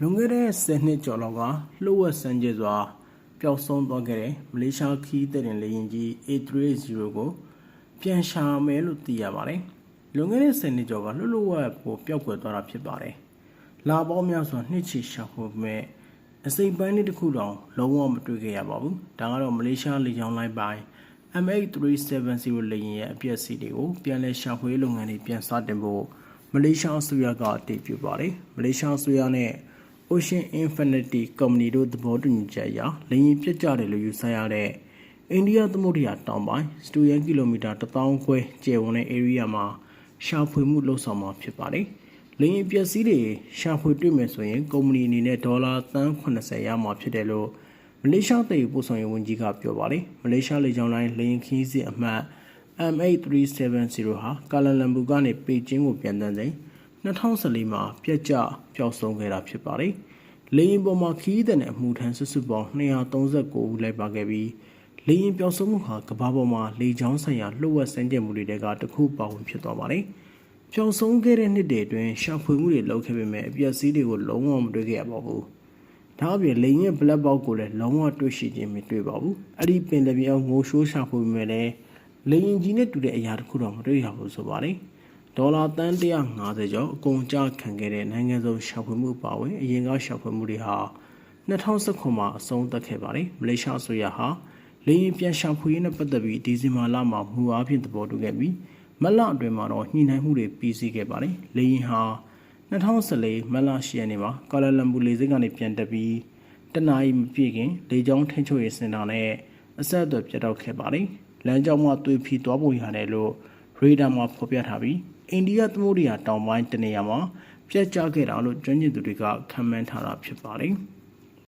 လွန်ခဲ့တဲ့10နှစ်ကျော်လောက်ကလှုပ်ဝက်စံကျဲစွာပျောက်ဆုံးသွားခဲ့တဲ့မလေးရှားခီးတဲ့တင်လေရင်ကြီး A380 ကိုပြန်ရှာမယ်လို့သိရပါတယ်။လွန်ခဲ့တဲ့10နှစ်ကျော်ကလှုပ်လှုပ်ဝက်ကိုပျောက်ကွယ်သွားတာဖြစ်ပါတယ်။လာပေါင်းများစွာနှစ်ချီရှာဖွေမဲ့အစိမ်ပိုင်းလေးတစ်ခုတောင်လုံးဝမတွေ့ခဲ့ရပါဘူး။ဒါကတော့မလေးရှားလေကြောင်းလိုင်းပိုင်း MH370 လေယာဉ်ရဲ့အပျက်စီးတွေကိုပြန်လည်ရှာဖွေလုပ်ငန်းတွေပြန်စတင်ဖို့မလေးရှားအစိုးရကအတည်ပြုပါတယ်။မလေးရှားအစိုးရနဲ့ Ocean Infinity Company တို့သဘောတူညီချက်အရလေယာဉ်ပြတ်ကျတယ်လို့ယူဆရတဲ့အိန္ဒိယသမုဒ္ဒရာတောင်ပိုင်းစတူယန်ကီလိုမီတာ1000ခွဲကျယ်ဝန်းတဲ့ area မှာရှာဖွေမှုလုပ်ဆောင်မှာဖြစ်ပါတယ်။လေယာဉ်ပျက်စီးတွေရှာဖွေတွေ့မယ်ဆိုရင်ကုမ္ပဏီအနေနဲ့ဒေါ်လာသန်း80ရမှာဖြစ်တယ်လို့မလေးရှားပြည်ပို့ဆောင်ရေးဝန်ကြီးကပြောပါတယ်။မလေးရှားလေကြောင်းလိုင်းလေယာဉ်ခီးစစ်အမှတ် M8370 ဟာကာလာလမ်ပူကနေပေကျင်းကိုပြန်တန်းစဉ်2014မှာပြက်ကျပျောက်ဆုံးခဲ့တာဖြစ်ပါတယ်။ လေယာဉ်ပေါ်မှာခီးတဲ့နဲ့အမှုထမ်းစုစုပေါင်း239ဦးလိုက်ပါခဲ့ပြီးလေယာဉ်ပျောက်ဆုံးမှုဟာကမ္ဘာပေါ်မှာလေကြောင်းဆိုင်ရာလှုပ်ဝက်စံကျင်မှုတွေကတစ်ခုပါဝင်ဖြစ်သွားပါတယ်။ပျောက်ဆုံးခဲ့တဲ့နှစ်တွေအတွင်းရှာဖွေမှုတွေလုပ်ခဲ့ပေမဲ့အပျက်စီးတွေကိုလုံးဝမတွေ့ခဲ့ရပါဘူး။ဒါအပြင်လေယာဉ် black box ကိုလည်းလုံးဝတွေ့ရှိခြင်းမတွေ့ပါဘူး။အဲ့ဒီပင်လယ်ပြင်အောင်ငိုရှိုးရှာဖွေပေမဲ့လည်းလေယာဉ်ကြီးနဲ့တူတဲ့အရာတစ်ခုတော့မတွေ့ရဘူးဆိုပါတယ်။ ဒေါ်လာတန်း150ကျော်အကုန်ကျခံခဲ့တဲ့နိုင်ငံစုံရှာဖွေမှုပါဝင်အရင်ကရှာဖွေမှုတွေဟာ2019မှာအဆုံးသတ်ခဲ့ပါတယ်။မလေးရှားအစိုးရဟာလေယာဉ်ပြန်ရှာဖွေရေးနဲ့ပတ်သက်ပြီးဒီဇင်ဘာလမှာမူအားဖြင့်သဘောတူခဲ့ပြီးမတ်လအတွင်းမှာတော့ညှိနှိုင်းမှုတွေပြီးစီးခဲ့ပါတယ်။လေယာဉ်ဟာ2014မတ်လ10ရက်နေ့မှာကာလာလမ်ပူလေဆိပ်ကနေပြန်တက်ပြီးတနအီမပြည့်ခင်လေကြောင်းထင်းချုပ်ရေးစင်တာနဲ့အဆက်အသွယ်ပြတ်တောက်ခဲ့ပါတယ်။လမ်းကြောင်းမှာသွေးဖီသွားပုံရတယ်လို့ရေဒါမှာဖော်ပြထားပြီး အိန္ဒိယသမုဒ္ဒရာတောင်ပိုင်းတနေရာမှာပြတ်ကျခဲ့တာလို့ကျွမ်းကျင်သူတွေကခန့်မှန်းထားတာဖြစ်ပါတယ်။